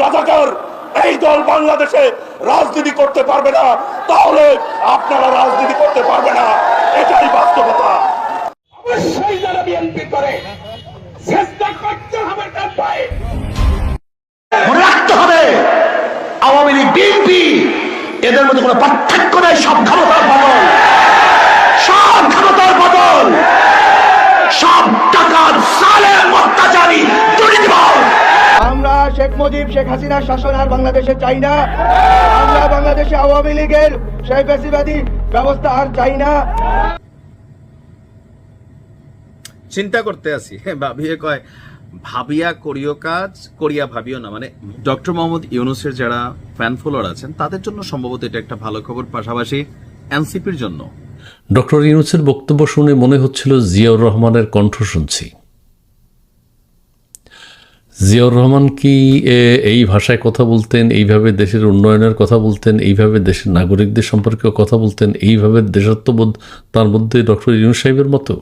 রাজাকার এই দল বাংলাদেশে রাজনীতি করতে পারবে না। তাহলে আপনারা রাজনীতি করতে পারবে না। এটাই বাস্তবতা। অবশ্যই যারা বিএনপি করে চেষ্টা করতে হবে তার পায়ে রাখতে হবে আওয়ামী লীগ বিএনপি এদের মধ্যে কোনো পার্থক্য নেই সব ক্ষমতার বদল শেখ মুজিব শেখ হাসিনার শাসন আর বাংলাদেশে চাই না। আমরা বাংলাদেশে আওয়ামী লীগের সেই বেশিবাদী ব্যবস্থা আর চাই না। চিন্তা করতে আছি। ভাবিয়ে কয় ভাবিয়া করিও কাজ করিয়া ভাবিও না। মানে ডক্টর মোহাম্মদ ইউনুসের যারা ফ্যান ফলোয়ার আছেন তাদের জন্য সম্ভবত এটা একটা ভালো খবর। পাশাপাশি এনসিপির জন্য। ডক্টর ইউনুসের বক্তব্য শুনে মনে হচ্ছিল জিয়াউর রহমানের কণ্ঠ শুনছি। জিয়াউর রহমান কি এই ভাষায় কথা বলতেন, এইভাবে দেশের উন্নয়নের কথা বলতেন, এইভাবে দেশের নাগরিকদের সম্পর্কে কথা বলতেন, এইভাবে দেশাত্মবোধ তার মধ্যে ডক্টর ইউনুস সাহেবের মতো?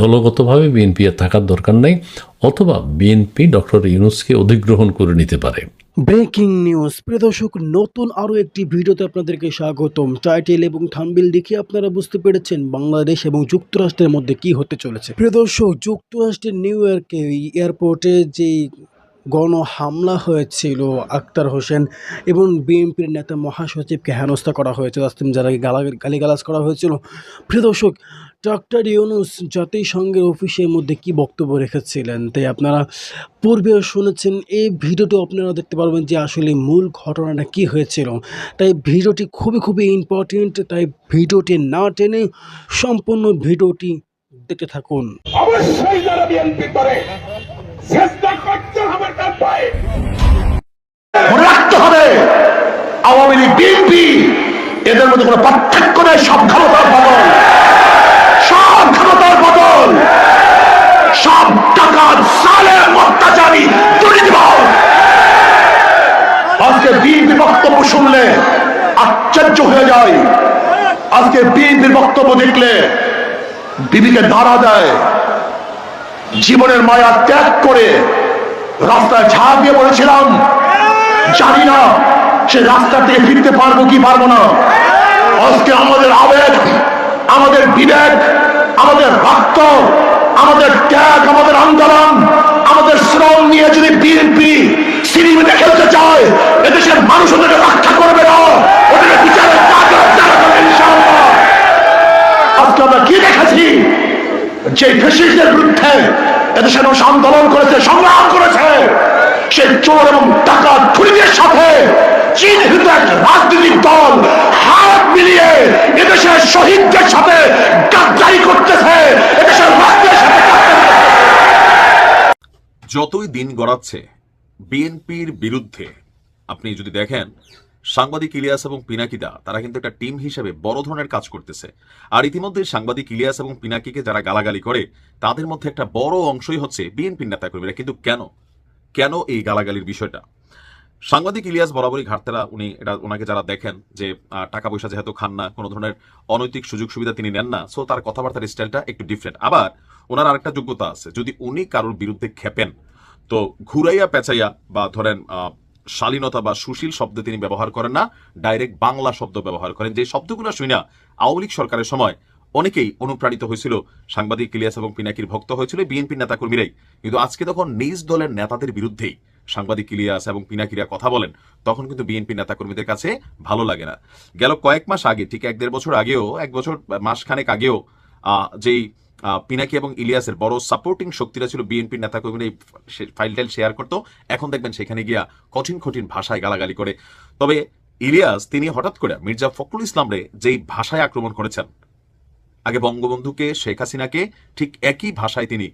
দলগতভাবে বিএনপি থাকার দরকার নাই, অথবা বিএনপি ডক্টর ইউনুসকে অধিগ্রহণ করে নিতে পারে। Breaking news. প্রিয় দর্শক, নতুন আরও একটি ভিডিওতে আপনাদেরকে স্বাগতম। টাইটেল এবং থাম্বিল দেখে আপনারা বুঝতে পেরেছেন বাংলাদেশ এবং যুক্তরাষ্ট্রের মধ্যে কি হতে চলেছে। প্রিয় দর্শক, যুক্তরাষ্ট্রের নিউ ইয়র্কে এয়ারপোর্টে যেই গণ হামলা হয়েছিল আক্তার হোসেন এবং বিএনপির নেতা মহাসচিবকে হেনস্থা করা হয়েছিল তাসলিম যারা গালা গালিগালাজ করা হয়েছিল। প্রিয় দর্শক ডক্টর ইউনুস জাতিসংঘের অফিসের মধ্যে কি বক্তব্য রেখেছিলেন? তাই আপনারা পূর্বেও শুনেছেন, এই ভিডিওটি আপনারা দেখতে পারবেন যে আসলে মূল ঘটনাটা কি হয়েছিল। তাই ভিডিওটি খুবই খুবই ইম্পর্টেন্ট তাই ভিডিওটি না টেনে সম্পূর্ণ ভিডিওটি দেখতে থাকুন। অবশ্যই যারা বিএনপি করে আওয়ামী লীগ, বিএনপি, এদের মধ্যে কোনো পার্থক্য নেই, সব ক্ষমতার বদল। সব ক্ষমতার বদল। সব টাকার সালে অত্যাচারী আজকে বিএনপি বক্তব্য শুনলে আশ্চর্য হয়ে যায়। আজকে বিএনপির বক্তব্য দেখলে বিবিকে দাঁড়া দেয়। জীবনের মায়া ত্যাগ করে রাস্তায় ঝাঁপ দিয়ে পড়েছিলাম জানি না সে রাস্তা থেকে ফিরতে পারব কি পারব না। আজকে আমাদের আবেগ, আমাদের বিবেক, আমাদের রক্ত, আমাদের ত্যাগ, আমাদের আন্দোলন, আমাদের শ্রম নিয়ে যদি বিএনপি সিনেমিতে খেলতে চায়, এদেশের মানুষ ওদেরকে রক্ষা করবে না, ওদেরকে বিচারের আজকে আমরা কি দেখেছি? যে বিরুদ্ধে এদেশে মানুষ আন্দোলন করেছে, সংগ্রাম করেছে, সে চোর এবং টাকা খুনিদের সাথে চিহ্নিত এক রাজনৈতিক দল হাত মিলিয়ে এদেশের শহীদদের সাথে গাদ্দারি করতেছে, এদেশের রাজ্যের সাথে যতই দিন গড়াচ্ছে, বিএনপির বিরুদ্ধে, আপনি যদি দেখেন সাংবাদিক ইলিয়াস এবং পিনাকিদা, তারা কিন্তু একটা টিম হিসেবে বড় ধরনের কাজ করতেছে। আর ইতিমধ্যে সাংবাদিক ইলিয়াস এবং পিনাকিকে যারা গালাগালি করে, তাদের মধ্যে একটা বড় অংশই হচ্ছে বিএনপির নেতাকর্মীরা। কিন্তু কেন? কেন এই গালাগালির বিষয়টা? সাংবাদিক ইলিয়াস বরাবরই ঘাটতেরা, উনি এটা, ওনাকে যারা দেখেন যে টাকা পয়সা যেহেতু খান না, কোনো ধরনের অনৈতিক সুযোগ সুবিধা তিনি নেন না, সো তার কথাবার্তার স্টাইলটা একটু ডিফারেন্ট আবার ওনার আরেকটা যোগ্যতা আছে, যদি উনি কারোর বিরুদ্ধে খেপেন, তো ঘুরাইয়া পেঁচাইয়া বা ধরেন শালীনতা বা সুশীল শব্দ তিনি ব্যবহার করেন না, ডাইরেক্ট বাংলা শব্দ ব্যবহার করেন। যে শব্দগুলো শুই না, আওয়ামী লীগ সরকারের সময় অনেকেই অনুপ্রাণিত হয়েছিল। সাংবাদিক ইলিয়াস এবং পিনাকির ভক্ত হয়েছিল বিএনপি নেতাকর্মীরাই। কিন্তু আজকে তখন নিজ দলের নেতাদের বিরুদ্ধেই সাংবাদিক ইলিয়াস এবং পিনাকিরা কথা বলেন, তখন কিন্তু বিএনপি নেতাকর্মীদের কাছে ভালো লাগে না। গেল কয়েক মাস আগে, ঠিক এক দেড় বছর আগেও, এক বছর মাসখানেক আগেও যেই পিনাকি এবং ইলিয়াসের বড় সাপোর্টিং শক্তিরা ছিল বিএনপির নেতাকর্মীরা এই ফাইল টাইল শেয়ার করতো। এখন দেখবেন সেখানে গিয়া কঠিন কঠিন ভাষায় গালাগালি করে। তবে ইলিয়াস, তিনি হঠাৎ করে মির্জা ফখরুল ইসলামরে যেই ভাষায় আক্রমণ করেছেন, আগে বঙ্গবন্ধুকে, শেখ হাসিনাকে ঠিক একই ভাষায় তিনি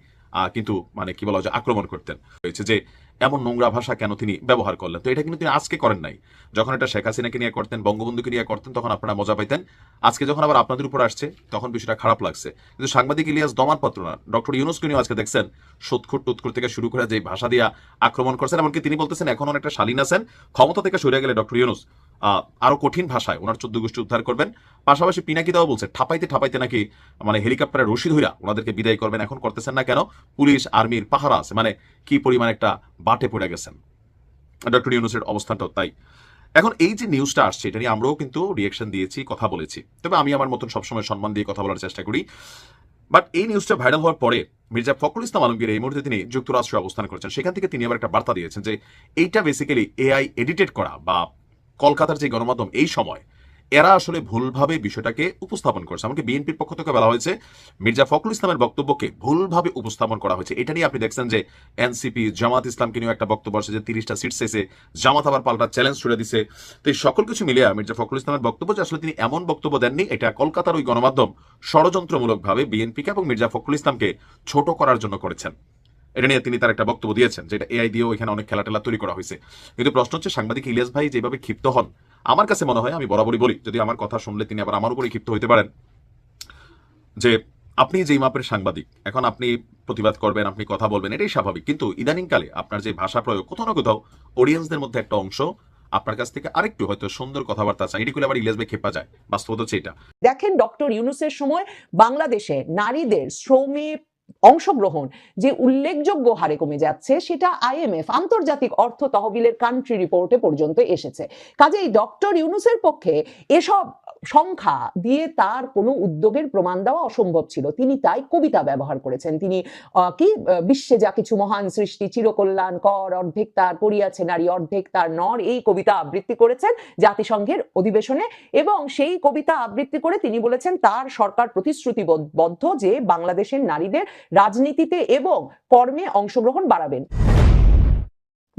কিন্তু মানে কি বলা যায়, আক্রমণ করতেন। হয়েছে যে এমন নোংরা ভাষা কেন তিনি ব্যবহার করলেন? তো এটা কিন্তু তিনি আজকে করেন নাই। যখন এটা শেখ হাসিনাকে নিয়ে করতেন, বঙ্গবন্ধুকে নিয়ে করতেন, তখন আপনারা মজা পাইতেন। আজকে যখন আবার আপনাদের উপর আসছে, তখন বিষয়টা খারাপ লাগছে। কিন্তু সাংবাদিক ইলিয়াস দমার পাত্র না, ডক্টর ইউনুসকে নিয়ে আজকে দেখছেন সৎখুর টুৎখুর থেকে শুরু করে যে ভাষা দিয়ে আক্রমণ করছেন, এমনকি তিনি বলতেছেন, এখন অনেকটা শালীন আছেন, ক্ষমতা থেকে সরে গেলে ডক্টর ইউনুস। আরও কঠিন ভাষায় ওনার চোদ্দ গোষ্ঠী উদ্ধার করবেন। পাশাপাশি পিনাকিদাও বলছে, ঠাপাইতে ঠাপাইতে নাকি মানে হেলিকপ্টারে রশি ধইরা ওনাদেরকে বিদায় করবেন, এখন করতেছেন না কেন? পুলিশ আর্মির পাহারা আছে মানে কি পরিমাণ একটা বাটে পড়ে গেছেন। ডক্টর ইউনুসের অবস্থানটাও তাই। এখন এই যে নিউজটা আসছে, এটা নিয়ে আমরাও কিন্তু রিয়েকশন দিয়েছি, কথা বলেছি। তবে আমি আমার মতন সবসময় সম্মান দিয়ে কথা বলার চেষ্টা করি। বাট এই নিউজটা ভাইরাল হওয়ার পরে মির্জা ফখরুল ইসলাম আলমগীর এই মুহূর্তে তিনি যুক্তরাষ্ট্রে অবস্থান করেছেন। সেখান থেকে তিনি আবার একটা বার্তা দিয়েছেন যে, এইটা বেসিক্যালি এআই এডিটেড করা বা কলকাতার যে গণমাধ্যম এই সময়, এরা আসলে ভুলভাবে বিষয়টাকে উপস্থাপন করছে। এমনকি বিএনপির পক্ষ থেকে বলা হয়েছে, মির্জা ফখরুল ইসলামের বক্তব্যকে ভুলভাবে উপস্থাপন করা হয়েছে। এটা নিয়ে আপনি দেখছেন যে এনসিপি জামাত ইসলামকে নিয়ে একটা বক্তব্য আসছে যে তিরিশটা সিট শেষে জামাত আবার পাল্টা চ্যালেঞ্জ ছুড়ে দিছে। তো এই সকল কিছু মিলিয়ে মির্জা ফখরুল ইসলামের বক্তব্য যে আসলে তিনি এমন বক্তব্য দেননি, এটা কলকাতার ওই গণমাধ্যম ষড়যন্ত্রমূলকভাবে বিএনপিকে এবং মির্জা ফখরুল ইসলামকে ছোট করার জন্য করেছেন। এটা নিয়ে তিনি তার একটা বক্তব্য দিয়েছেন যেটা এআই দিয়েও এখানে অনেক খেলা টেলা তৈরি করা হয়েছে। কিন্তু প্রশ্ন হচ্ছে, সাংবাদিক ইলিয়াস ভাই যেভাবে ক্ষিপ্ত হন, আমার কাছে মনে হয়, আমি বরাবরই বলি, যদি আমার কথা শুনলে তিনি আবার আমার উপরে ক্ষিপ্ত হইতে পারেন, যে আপনি যেই মাপের সাংবাদিক, এখন আপনি প্রতিবাদ করবেন, আপনি কথা বলবেন, এটাই স্বাভাবিক। কিন্তু ইদানিংকালে আপনার যে ভাষা প্রয়োগ, কোথাও না কোথাও অডিয়েন্সদের মধ্যে একটা অংশ আপনার কাছ থেকে আরেকটু হয়তো সুন্দর কথাবার্তা চাই এটি আবার ইলিয়াস খেপা যায়। বাস্তবতা হচ্ছে এটা। দেখেন, ডক্টর ইউনুসের সময় বাংলাদেশে নারীদের শ্রমে অংশগ্রহণ যে উল্লেখযোগ্য হারে কমে যাচ্ছে সেটা আইএমএফ আন্তর্জাতিক অর্থ তহবিলের কান্ট্রি রিপোর্টে পর্যন্ত এসেছে। কাজেই ডক্টর ইউনুসের পক্ষে এসব সংখ্যা দিয়ে তার কোনো উদ্যোগের প্রমাণ দেওয়া অসম্ভব ছিল। তিনি তাই কবিতা ব্যবহার করেছেন। তিনি কি বিশ্বে যা কিছু মহান সৃষ্টি, চিরকল্যাণ, কর, অর্ধেক তার করিয়াছে নারী অর্ধেক তার নর, এই কবিতা আবৃত্তি করেছেন জাতিসংঘের অধিবেশনে এবং সেই কবিতা আবৃত্তি করে তিনি বলেছেন, তার সরকার প্রতিশ্রুতিবদ্ধ যে বাংলাদেশের নারীদের রাজনীতিতে এবং কর্মে অংশগ্রহণ বাড়াবেন।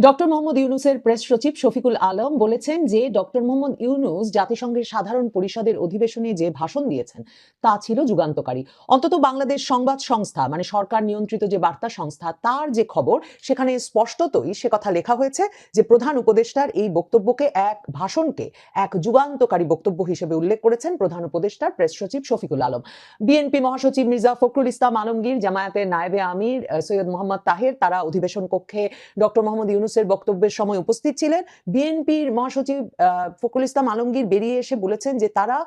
ডক্টর মোহাম্মদ ইউনুসের প্রেস সচিব শফিকুল আলম বলেছেন যে ডক্টর মোহাম্মদ ইউনুস জাতিসংঘের সাধারণ পরিষদের অধিবেশনে যে ভাষণ দিয়েছেন, তা ছিল যুগান্তকারী। অন্তত বাংলাদেশ সংবাদ সংস্থা মানে সরকার নিয়ন্ত্রিত যে বার্তা সংস্থা, তার যে খবর, সেখানে স্পষ্টতই সে কথা লেখা হয়েছে যে প্রধান উপদেষ্টার এই বক্তব্যকে, এক ভাষণকে এক যুগান্তকারী বক্তব্য হিসেবে উল্লেখ করেছেন প্রধান উপদেষ্টার প্রেস সচিব শফিকুল আলম। বিএনপি মহাসচিব মির্জা ফখরুল ইসলাম আলমগীর, জামায়াতের নায়েবে আমির সৈয়দ মোহাম্মদ তাহের, তারা অধিবেশন কক্ষে ডক্টর মোহাম্মদ ইউনুসের বক্তব্যের সময় উপস্থিত ছিলেন। বিএনপির মহাসচিব ফখরুল ইসলাম আলমগীর বেরিয়ে এসে বলেছেন যে তারা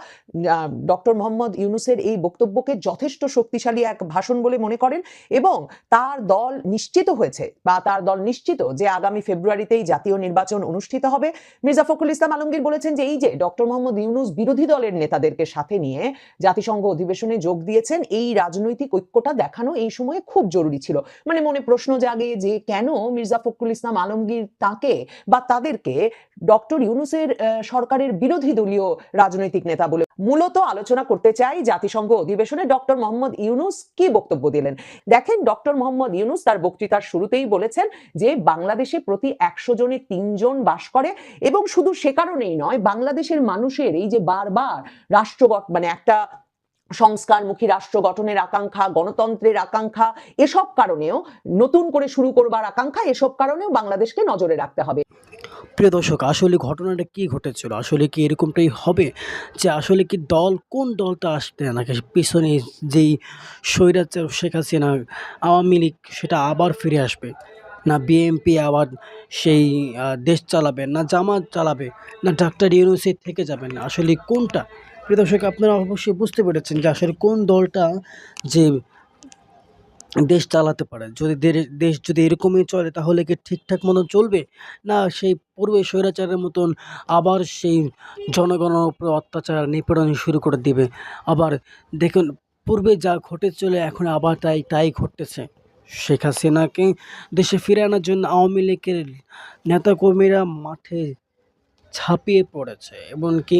ডক্টর মোহাম্মদ ইউনুসের এই বক্তব্যকে যথেষ্ট শক্তিশালী এক ভাষণ বলে মনে করেন এবং তার দল নিশ্চিত হয়েছে বা তার দল নিশ্চিত যে আগামী ফেব্রুয়ারিতেই জাতীয় নির্বাচন অনুষ্ঠিত হবে। মির্জা ফখরুল ইসলাম আলমগীর বলেছেন যে এই যে ডক্টর মোহাম্মদ ইউনুস বিরোধী দলের নেতাদেরকে সাথে নিয়ে জাতিসংঘ অধিবেশনে যোগ দিয়েছেন, এই রাজনৈতিক ঐক্যটা দেখানো এই সময়ে খুব জরুরি ছিল। মানে মনে প্রশ্ন জাগে যে কেন মির্জা ফখরুল ইসলাম আলমগীর তাকে বা তাদেরকে ডক্টর ইউনুসের সরকারের বিরোধী দলীয় রাজনৈতিক নেতা বলে মূলত আলোচনা করতে চাই জাতিসংঘ অধিবেশনে ডক্টর মোহাম্মদ ইউনুস কি বক্তব্য দিলেন। দেখেন, ডক্টর মোহাম্মদ ইউনুস তার বক্তৃতার শুরুতেই বলেছেন যে বাংলাদেশে প্রতি একশো জনে তিনজন বাস করে এবং শুধু সে কারণেই নয়, বাংলাদেশের মানুষের এই যে বারবার রাষ্ট্রগত মানে একটা সংস্কারমুখী রাষ্ট্র গঠনের আকাঙ্ক্ষা, গণতন্ত্রের আকাঙ্ক্ষা, এসব কারণেও নতুন করে শুরু করবার আকাঙ্ক্ষা, এসব কারণেও বাংলাদেশকে নজরে রাখতে হবে। প্রিয় দর্শক, আসলে ঘটনাটা কি ঘটেছিল? আসলে কি এরকমটাই হবে? যে আসলে কি দল, কোন দলটা আসবে নাকি পিছনে যেই স্বৈরাচার শেখ হাসিনা, আওয়ামী লীগ, সেটা আবার ফিরে আসবে? না বিএমপি আবার সেই দেশ চালাবে, না জামাত চালাবে, না ডাক্তার ইউনুসি থেকে যাবেন? না আসলে কোনটা? প্রিয় দর্শক, আপনারা অবশ্যই বুঝতে পেরেছেন যে আসলে কোন দলটা যে দেশ চালাতে পারে। যদি দেশ যদি এরকমই চলে, তাহলে কি ঠিকঠাক মতন চলবে? না, সেই পূর্বে স্বৈরাচারের মতন আবার সেই জনগণের উপরে অত্যাচার, নিপীড়ন শুরু করে দিবে। আবার দেখুন, পূর্বে যা ঘটে চলে এখন আবার তাই তাই ঘটতেছে। শেখ হাসিনাকে দেশে ফিরে আনার জন্য আওয়ামী লীগের নেতাকর্মীরা মাঠে ঝাঁপিয়ে পড়েছে। এমনকি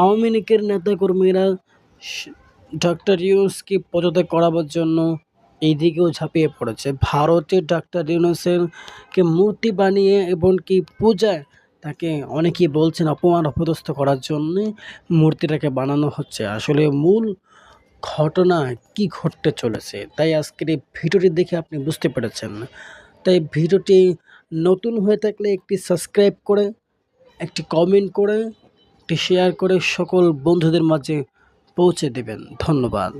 আওয়ামী লীগের নেতাকর্মীরা ডক্টর ইউনুসকে পদত্যাগ করাবার জন্য এইদিকেও ঝাঁপিয়ে পড়েছে। ভারতে ডাক্তার ইউনুসের কে মূর্তি বানিয়ে এবং কি পূজায় তাকে অনেকেই বলছেন অপমান অপদস্থ করার জন্য মূর্তিটাকে বানানো হচ্ছে। আসলে মূল ঘটনা কি ঘটতে চলেছে, তাই আজকের এই ভিডিওটি দেখে আপনি বুঝতে পেরেছেন। তাই ভিডিওটি নতুন হয়ে থাকলে একটি সাবস্ক্রাইব করে একটি কমেন্ট করে একটি শেয়ার করে সকল বন্ধুদের মাঝে পৌঁছে দেবেন। ধন্যবাদ।